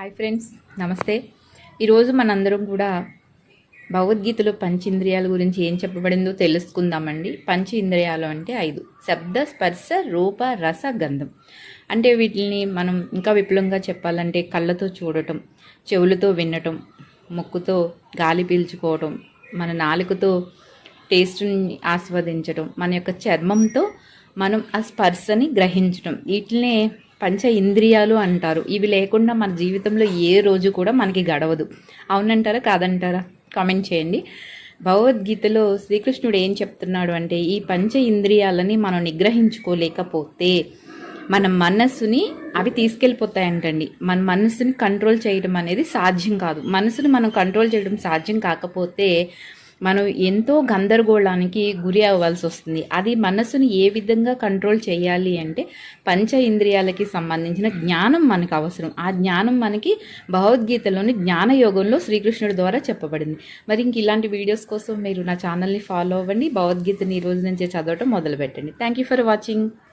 Hi friends నమస్తే. ఈరోజు మనందరం కూడా భగవద్గీతలో పంచేంద్రియాల గురించి ఏం చెప్పబడిందో తెలుసుకుందామండి. పంచ ఇంద్రియాలు అంటే ఐదు. శబ్ద స్పర్శ రూప రస గంధం. అంటే వీటిని మనం ఇంకా విపులంగా చెప్పాలంటే కళ్ళతో చూడటం చెవులతో వినటం ముక్కుతో గాలి పీల్చుకోవటం మన నాలుకతో టేస్ట్ని ఆస్వాదించడం మన యొక్క చర్మంతో మనం ఆ స్పర్శని గ్రహించడం వీటినే పంచ ఇంద్రియాలు అంటారు. ఇవి లేకుండా మన జీవితంలో ఏ రోజు కూడా మనకి గడవదు. అవునంటారా? కాదంటారా? కామెంట్ చేయండి. భగవద్గీతలో శ్రీకృష్ణుడు ఏం చెప్తున్నాడు అంటే ఈ పంచ ఇంద్రియాలని మనం నిగ్రహించుకోలేకపోతే మన మనస్సుని అవి తీసుకెళ్ళిపోతాయంటండి. మన మనస్సుని కంట్రోల్ చేయడం అనేది సాధ్యం కాదు. మనసును మనం కంట్రోల్ చేయడం సాధ్యం కాకపోతే మనం ఎంతో గందరగోళానికి గురి అవ్వాల్సి వస్తుంది. అది మనసుని ఏ విధంగా కంట్రోల్ చేయాలి అంటే పంచ ఇంద్రియాలకి సంబంధించిన జ్ఞానం మనకు అవసరం. ఆ జ్ఞానం మనకి భగవద్గీతలోని జ్ఞానయోగంలో శ్రీకృష్ణుడి ద్వారా చెప్పబడింది. మరి ఇంక ఇలాంటి వీడియోస్ కోసం మీరు నా ఛానల్ని ఫాలో అవ్వండి. భగవద్గీతని ఈ రోజు నుంచే చదవటం మొదలు పెట్టండి థ్యాంక్ యూ ఫర్ వాచింగ్